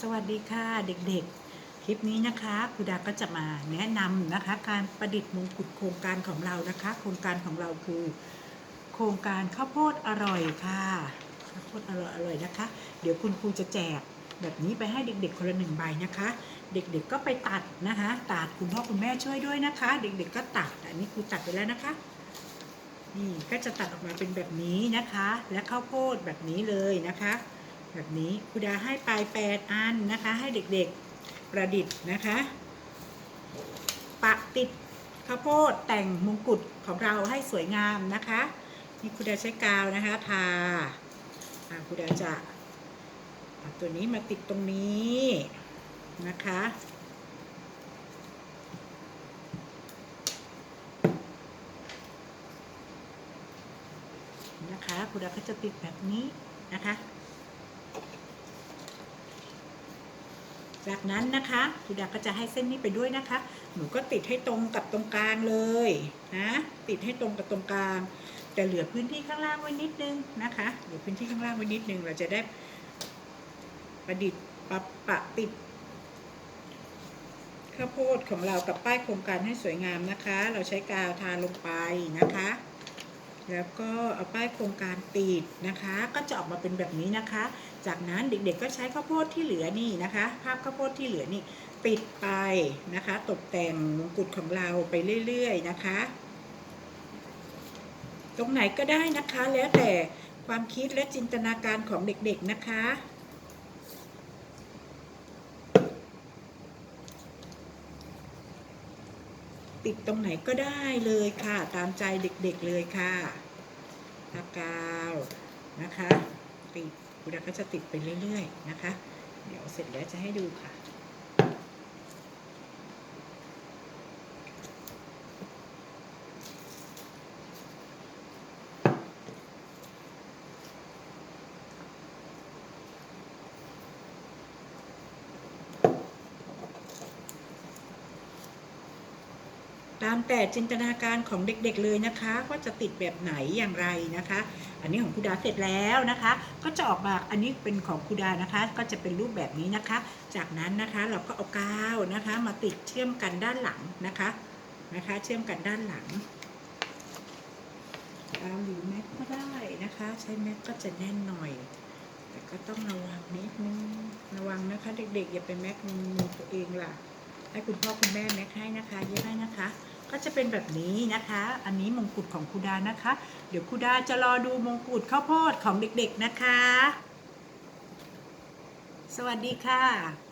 สวัสดีค่ะเด็กๆ คลิปนี้นะคะครูดาก็จะมาแนะนำนะคะ การประดิษฐ์มงกุฎโครงการของเรานะคะ โครงการของเราคือ โครงการข้าวโพดอร่อยค่ะข้าวโพดอร่อยอร่อยนะคะ เดี๋ยวคุณครูจะแจกแบบนี้ไปให้เด็กๆ คนละหนึ่งใบนะคะ เด็กๆก็ไปตัดนะคะ ตัดคุณพ่อคุณแม่ช่วยด้วยนะคะ เด็กๆก็ตัดอันนี้ครูตัดไปแล้วนะคะ นี่ก็จะตัดออกมาเป็นแบบนี้นะคะ และข้าวโพดแบบนี้เลยนะคะ แบบนี้ครูดาให้ไป8อันนะคะ ให้เด็กๆประดิษฐ์นะคะ ปะติดข้าวโพดแต่งมงกุฎของเราให้สวยงามนะคะนี่ครูดาใช้กาวนะคะทาครูดาจะาตัวนี้มาติดตรงนี้นะคะนะคะครูดาก็จะติดแบบนี้นะคะ จากนั้นนะคะครูดาก็จะให้เส้นนี้ไปด้วยนะคะ หนูก็ติดให้ตรงกับตรงกลางเลยนะติดให้ตรงกับตรงกลาง แต่เหลือพื้นที่ข้างล่างไว้นิดนึงนะคะเหลือพื้นที่ข้างล่างไว้นิดนึงเราจะได้ประดิษฐ์ปะปะติดข้าวโพดของเรากับป้ายโครงการให้สวยงามนะคะ เราใช้กาวทาลงไปนะคะ แล้วก็เอาป้ายโครงการติดนะคะ ก็จะออกมาเป็นแบบนี้นะคะ จากนั้นเด็กๆก็ใช้ข้าวโพดที่เหลือนี่นะคะ ภาพข้าวโพดที่เหลือนี่ปิดไปนะคะ ตกแต่งมงกุฎของเราไปเรื่อยๆนะคะ ตรงไหนก็ได้นะคะแล้วแต่ความคิดและจินตนาการของเด็กๆนะคะ ติดตรงไหนก็ได้เลยค่ะ ตามใจเด็กๆเลยค่ะปากาวนะคะติดคุณดาก็จะติดไปเรื่อยๆนะคะ เดี๋ยวเสร็จแล้วจะให้ดูค่ะ ตามแต่จินตนาการของเด็กๆเลยนะคะว่าจะติดแบบไหนอย่างไรนะคะ อันนี้ของครูดาเสร็จแล้วนะคะ ก็จะออกมาอันนี้เป็นของครูดานะคะ ก็จะเป็นรูปแบบนี้นะคะ จากนั้นนะคะเราก็เอากาวนะคะ มาติดเชื่อมกันด้านหลังนะคะนะคะ เชื่อมกันด้านหลังกาวหรือแม็กก็ได้นะคะ ใช้แม็กก็จะแน่นหน่อย แต่ก็ต้องระวังนิดนึงระวังนะคะ เด็กๆ อย่าไปแม็กมือตัวเองล่ะให้คุณพ่อคุณแม่แม็กให้นะคะเย็บให้นะคะ ก็จะเป็นแบบนี้นะคะ อันนี้มงกุฎของครูดานะคะ เดี๋ยวครูดาจะรอดูมงกุฎข้าวโพดของเด็กๆนะคะ สวัสดีค่ะ